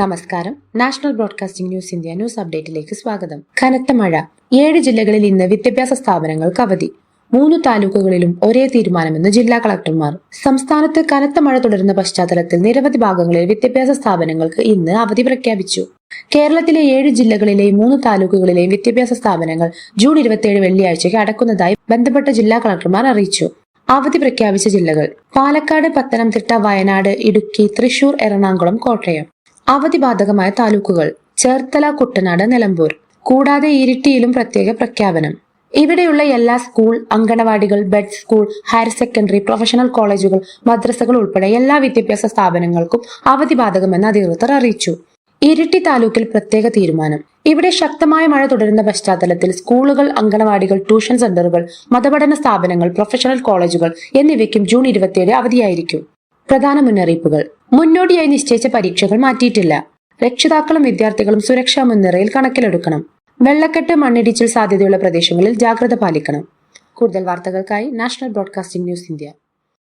നമസ്കാരം. National broadcasting news India news അപ്ഡേറ്റിലേക്ക് സ്വാഗതം. കനത്ത മഴ. ഏഴ് ജില്ലകളിൽ ഇന്ന് വിദ്യാഭ്യാസ സ്ഥാപനങ്ങൾക്ക് അവധി. മൂന്ന് താലൂക്കുകളിലും ഒരേ തീരുമാനമെന്ന് ജില്ലാ കളക്ടർമാർ. സംസ്ഥാനത്ത് കനത്ത മഴ തുടരുന്ന പശ്ചാത്തലത്തിൽ നിരവധി ഭാഗങ്ങളിൽ വിദ്യാഭ്യാസ സ്ഥാപനങ്ങൾക്ക് ഇന്ന് അവധി പ്രഖ്യാപിച്ചു. കേരളത്തിലെ ഏഴ് ജില്ലകളിലെയും മൂന്ന് താലൂക്കുകളിലെയും വിദ്യാഭ്യാസ സ്ഥാപനങ്ങൾ ജൂൺ ഇരുപത്തിയേഴ് വെള്ളിയാഴ്ചയ്ക്ക് അടക്കുന്നതായി ബന്ധപ്പെട്ട ജില്ലാ കളക്ടർമാർ അറിയിച്ചു. അവധി പ്രഖ്യാപിച്ച ജില്ലകൾ പാലക്കാട് പത്തനംതിട്ട വയനാട് ഇടുക്കി തൃശൂർ എറണാകുളം കോട്ടയം. അവധി ബാധകമായ താലൂക്കുകൾ ചേർത്തല കുട്ടനാട് നിലമ്പൂർ. കൂടാതെ ഇരിട്ടിയിലും പ്രത്യേക പ്രഖ്യാപനം. ഇവിടെയുള്ള എല്ലാ സ്കൂൾ അങ്കണവാടികൾ ബെഡ് സ്കൂൾ ഹയർ സെക്കൻഡറി പ്രൊഫഷണൽ കോളേജുകൾ മദ്രസകൾ ഉൾപ്പെടെ എല്ലാ വിദ്യാഭ്യാസ സ്ഥാപനങ്ങൾക്കും അവധി ബാധകമെന്ന് അധികൃതർ അറിയിച്ചു. ഇരിട്ടി താലൂക്കിൽ പ്രത്യേക തീരുമാനം. ഇവിടെ ശക്തമായ മഴ തുടരുന്ന പശ്ചാത്തലത്തിൽ സ്കൂളുകൾ അങ്കണവാടികൾ ട്യൂഷൻ സെന്ററുകൾ മതപഠന സ്ഥാപനങ്ങൾ പ്രൊഫഷണൽ കോളേജുകൾ എന്നിവയ്ക്കും ജൂൺ ഇരുപത്തിയേഴ് അവധിയായിരിക്കും. പ്രധാന മുന്നറിയിപ്പുകൾ. മുന്നോടിയായി നിശ്ചയിച്ച പരീക്ഷകൾ മാറ്റിയിട്ടില്ല. രക്ഷിതാക്കളും വിദ്യാർത്ഥികളും സുരക്ഷാ മുൻനിരയിൽ കണക്കിലെടുക്കണം. വെള്ളക്കെട്ട് മണ്ണിടിച്ചിൽ സാധ്യതയുള്ള പ്രദേശങ്ങളിൽ ജാഗ്രത പാലിക്കണം. കൂടുതൽ വാർത്തകൾക്കായി നാഷണൽ ബ്രോഡ്കാസ്റ്റിംഗ് ന്യൂസ് ഇന്ത്യ.